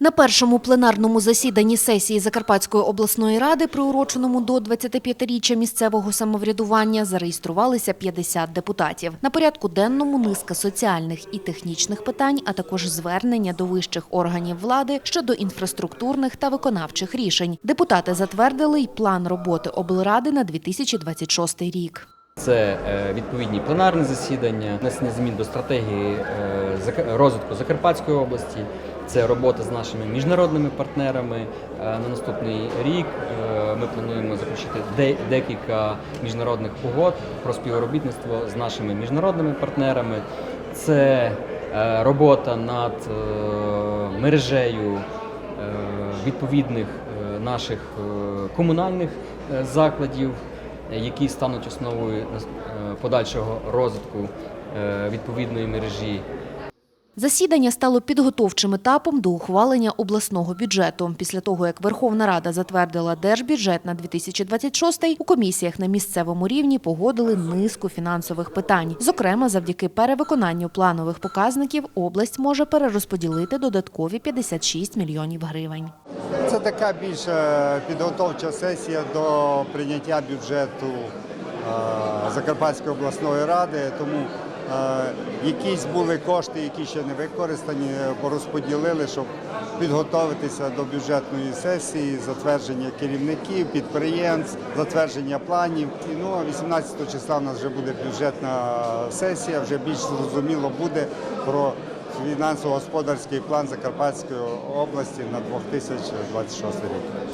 На першому пленарному засіданні сесії Закарпатської обласної ради, приуроченому до 25-річчя місцевого самоврядування, зареєструвалися 50 депутатів. На порядку денному низка соціальних і технічних питань, а також звернення до вищих органів влади щодо інфраструктурних та виконавчих рішень. Депутати затвердили й план роботи облради на 2026 рік. Це е, відповідні пленарні засідання, внесення змін до стратегії е, розвитку Закарпатської області. Це робота з нашими міжнародними партнерами. Е, На наступний рік ми плануємо заключити декілька міжнародних угод про співробітництво з нашими міжнародними партнерами. Це робота над мережею відповідних наших комунальних закладів, які стануть основою е, подальшого розвитку е, відповідної мережі. Засідання стало підготовчим етапом до ухвалення обласного бюджету. Після того, як Верховна Рада затвердила держбюджет на 2026, у комісіях на місцевому рівні погодили низку фінансових питань. Зокрема, завдяки перевиконанню планових показників область може перерозподілити додаткові 56 мільйонів гривень. Це така більш е, підготовча сесія до прийняття бюджету е, Закарпатської обласної ради. Тому е, якісь були кошти, які ще не використані, порозподілили, щоб підготуватися до бюджетної сесії, затвердження керівників, підприємств, затвердження планів. І, ну, 18 числа у нас вже буде бюджетна сесія, вже більш зрозуміло буде про фінансово-господарський план Закарпатської області на 2026 рік.